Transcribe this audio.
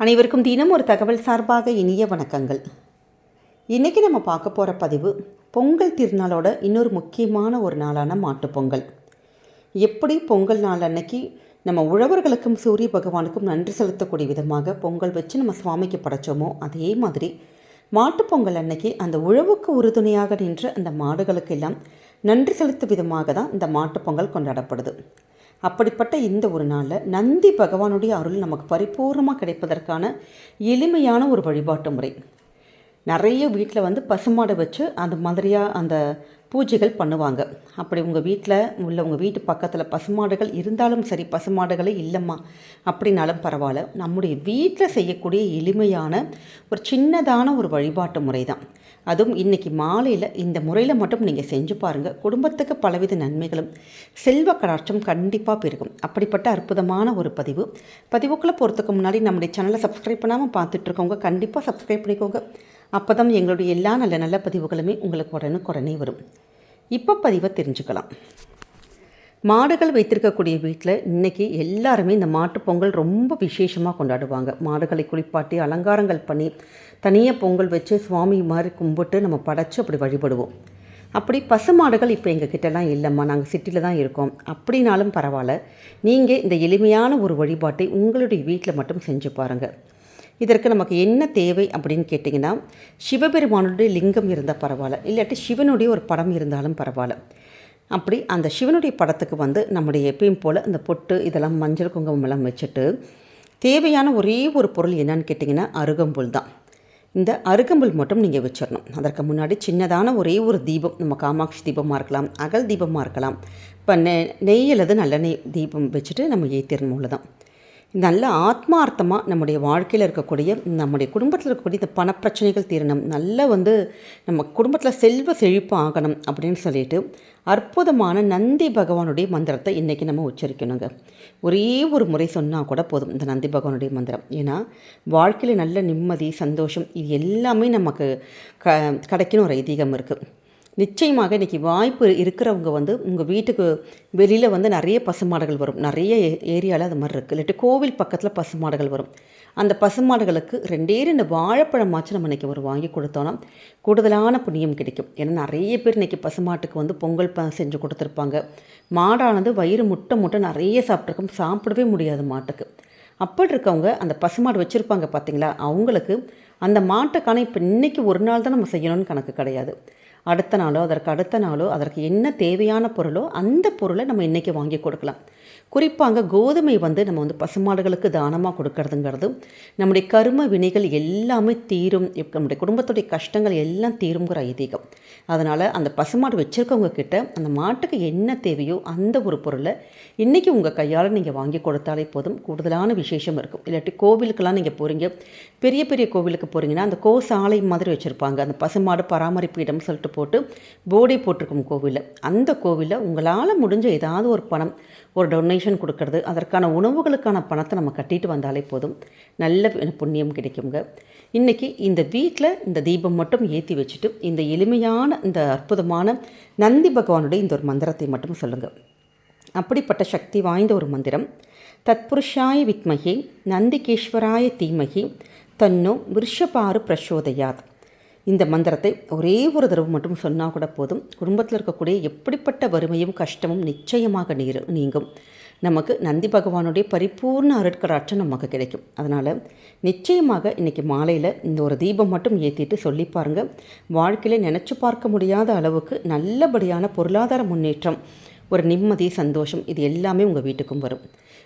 அனைவருக்கும் தினம் ஒரு தகவல் சார்பாக இனிய வணக்கங்கள். இன்றைக்கி நம்ம பார்க்க போகிற பதிவு பொங்கல் திருநாளோட இன்னொரு முக்கியமான ஒரு நாளான மாட்டுப்பொங்கல் எப்படி பொங்கல் நாள் அன்னைக்கு நம்ம உழவர்களுக்கும் சூரிய பகவானுக்கும் நன்றி செலுத்தக்கூடிய விதமாக பொங்கல் வச்சு நம்ம சுவாமிக்கு படைச்சோமோ அதே மாதிரி மாட்டுப்பொங்கல் அன்னைக்கு அந்த உழவுக்கு உறுதுணையாக நின்ற அந்த மாடுகளுக்கெல்லாம் நன்றி செலுத்தும் விதமாக தான் இந்த மாட்டுப்பொங்கல் கொண்டாடப்படுது. அப்படிப்பட்ட இந்த ஒரு நாளில் நந்தி பகவானுடைய அருள் நமக்கு பரிபூர்ணமாக கிடைப்பதற்கான எளிமையான ஒரு வழிபாட்டு முறை. நிறைய வீட்டில் வந்து பசுமாடை வச்சு அந்த மாதிரியாக அந்த பூஜைகள் பண்ணுவாங்க. அப்படி உங்கள் வீட்டில் உள்ள உங்கள் வீட்டு பக்கத்தில் பசுமாடுகள் இருந்தாலும் சரி பசுமாடுகளே இல்லைம்மா அப்படின்னாலும் பரவாயில்ல. நம்முடைய வீட்டில் செய்யக்கூடிய எளிமையான ஒரு சின்னதான ஒரு வழிபாட்டு முறை தான் அதுவும் இன்றைக்கி மாலையில் இந்த முறையில் மட்டும் நீங்கள் செஞ்சு பாருங்கள் குடும்பத்துக்கு பலவித நன்மைகளும் செல்வ கடாட்சம் கண்டிப்பாக பெருகும். அப்படிப்பட்ட அற்புதமான ஒரு பதிவு. பதிவுக்குள்ளே போகிறதுக்கு முன்னாடி நம்முடைய சேனலை சப்ஸ்கிரைப் பண்ணாமல் பார்த்துட்ருக்கவங்க கண்டிப்பாக சப்ஸ்கிரைப் பண்ணிக்கோங்க. அப்போ தான் எங்களுடைய எல்லா நல்ல நல்ல பதிவுகளுமே உங்களுக்கு உடனுக்குடனே வரும். இப்போ பதிவை தெரிஞ்சுக்கலாம். மாடுகள் வைத்திருக்கக்கூடிய வீட்டில் இன்றைக்கி எல்லாருமே இந்த மாட்டுப் பொங்கல் ரொம்ப விசேஷமாக கொண்டாடுவாங்க. மாடுகளை குளிப்பாட்டி அலங்காரங்கள் பண்ணி தனியாக பொங்கல் வச்சு சுவாமி மாதிரி கும்பிட்டு நம்ம படைச்சு அப்படி வழிபடுவோம். அப்படி பசு மாடுகள் இப்போ எங்கள் கிட்டலாம் இல்லைம்மா நாங்கள் சிட்டியில் தான் இருக்கோம். அப்படின்னாலும் பரவாயில்ல. நீங்கள் இந்த எளிமையான ஒரு வழிபாட்டை உங்களுடைய வீட்டில் மட்டும் செஞ்சு பாருங்கள் இதற்கு நமக்கு என்ன தேவை அப்படின்னு கேட்டிங்கன்னா சிவபெருமானுடைய லிங்கம் இருந்தால் பரவாயில்ல. இல்லாட்டி சிவனுடைய ஒரு படம் இருந்தாலும் பரவாயில்ல. அப்படி அந்த சிவனுடைய படத்துக்கு வந்து நம்முடைய எப்பயும் போல் இந்த பொட்டு இதெல்லாம் மஞ்சள் குங்குமம் எல்லாம் வச்சுட்டு தேவையான ஒரே ஒரு பொருள் என்னன்னு கேட்டிங்கன்னா அருகம்புல் தான். இந்த அருகம்புல் மட்டும் நீங்கள் வச்சிடணும் அதற்கு முன்னாடி சின்னதான ஒரே ஒரு தீபம் நம்ம காமாட்சி தீபமாக இருக்கலாம் அகல் தீபமாக இருக்கலாம். இப்போ நெ நெய் அல்லது நல்லெண்ணெய் தீபம் வச்சுட்டு நம்ம ஏற்றிடணும் தான் நல்ல ஆத்மார்த்தமாக நம்முடைய வாழ்க்கையில் இருக்கக்கூடிய நம்முடைய குடும்பத்தில் இருக்கக்கூடிய இந்த பணப்பிரச்சனைகள் தீரணும். நல்ல வந்து நம்ம குடும்பத்தில் செல்வ செழிப்பு ஆகணும் அப்படின்னு சொல்லிட்டு அற்புதமான நந்தி பகவானுடைய மந்திரத்தை இன்றைக்கி நம்ம உச்சரிக்கணுங்க. ஒரே ஒரு முறை சொன்னால் கூட போதும் இந்த நந்தி பகவானுடைய மந்திரம். ஏன்னா வாழ்க்கையில் நல்ல நிம்மதி சந்தோஷம் இது எல்லாமே நமக்கு க கிடைக்கணும் ஒரு ஐதீகம் இருக்குது நிச்சயமாக இன்றைக்கி வாய்ப்பு இருக்கிறவங்க வந்து உங்கள் வீட்டுக்கு வெளியில் வந்து நிறைய பசுமாடுகள் வரும். நிறைய ஏரியாவில் அது மாதிரி இருக்குது இல்லாட்டி கோவில் பக்கத்தில் பசுமாடுகள் வரும். அந்த பசுமாடுகளுக்கு ரெண்டே ரெண்டு வாழைப்பழமாச்சும் நம்ம இன்றைக்கி ஒரு வாங்கி கொடுத்தோன்னா கூடுதலான புண்ணியம் கிடைக்கும். ஏன்னா நிறைய பேர் இன்றைக்கி பசுமாட்டுக்கு வந்து பொங்கல் ப செஞ்சு கொடுத்துருப்பாங்க. மாடானது வயிறு முட்டை முட்டை நிறைய சாப்பிட்ருக்கோம் சாப்பிடவே முடியாது மாட்டுக்கு. அப்படி இருக்கவங்க அந்த பசுமாடு வச்சுருப்பாங்க பார்த்தீங்களா அவங்களுக்கு அந்த மாட்டுக்கான இப்போ இன்றைக்கி ஒரு நாள் தான் நம்ம செய்யணும்னு கணக்கு கிடையாது. அடுத்த நாளோ அதற்கு அடுத்த நாளோ அதற்கு என்ன தேவையான பொருளோ அந்த பொருளை நம்ம இன்றைக்கி வாங்கி கொடுக்கலாம். குறிப்பாக கோதுமை வந்து நம்ம வந்து பசுமாடுகளுக்கு தானமாக கொடுக்கறதுங்கிறது நம்முடைய கரும வினைகள் எல்லாமே தீரும் நம்முடைய குடும்பத்துடைய கஷ்டங்கள் எல்லாம் தீருங்கிற ஐதீகம். அதனால் அந்த பசுமாடு வச்சுருக்கவங்க கிட்ட அந்த மாட்டுக்கு என்ன தேவையோ அந்த ஒரு பொருளை இன்றைக்கி உங்கள் கையால் நீங்கள் வாங்கி கொடுத்தாலே போதும் கூடுதலான விசேஷம் இருக்கும். இல்லாட்டி கோவிலுக்கெல்லாம் நீங்கள் போகிறீங்க பெரிய பெரிய கோவிலுக்கு போகிறீங்கன்னா அந்த கோ சாலை மாதிரி வச்சுருப்பாங்க. அந்த பசுமாடு பராமரிப்பு இடம் சொல்லிட்டு போட்டு போர்டே போட்டிருக்கும் கோவிலில். அந்த கோவிலில் உங்களால் முடிஞ்ச ஏதாவது ஒரு பணம் ஒரு டொனேஷன் கொடுக்கறது. அதற்கான உணவுகளுக்கான பணத்தை நம்ம கட்டிட்டு வந்தாலே போதும். நல்ல புண்ணியம் கிடைக்குங்க இன்றைக்கி இந்த வீட்டில் இந்த தீபம் மட்டும் ஏற்றி வச்சுட்டு இந்த எளிமையான இந்த அற்புதமான நந்தி பகவானுடைய இந்த ஒரு மந்திரத்தை மட்டும் சொல்லுங்கள் அப்படிப்பட்ட சக்தி வாய்ந்த ஒரு மந்திரம். தத்புருஷாய வித்மகி நந்திகேஸ்வராய தீமகி தன்னோ விருஷபாறு பிரசோதயாத். இந்த மந்திரத்தை ஒரே ஒரு தடவை மட்டும் சொன்னால் கூட போதும். குடும்பத்தில் இருக்கக்கூடிய எப்படிப்பட்ட வறுமையும் கஷ்டமும் நிச்சயமாக நீர் நீங்கும். நமக்கு நந்தி பகவானுடைய பரிபூர்ண அருட்கராட்சம் நமக்கு கிடைக்கும். அதனால் நிச்சயமாக இன்றைக்கி மாலையில் இந்த ஒரு தீபம் மட்டும் ஏற்றிட்டு சொல்லி பாருங்கள் வாழ்க்கையில் நினச்சி பார்க்க முடியாத அளவுக்கு நல்லபடியான பொருளாதார முன்னேற்றம் ஒரு நிம்மதி சந்தோஷம் இது எல்லாமே உங்கள் வீட்டுக்கும் வரும்.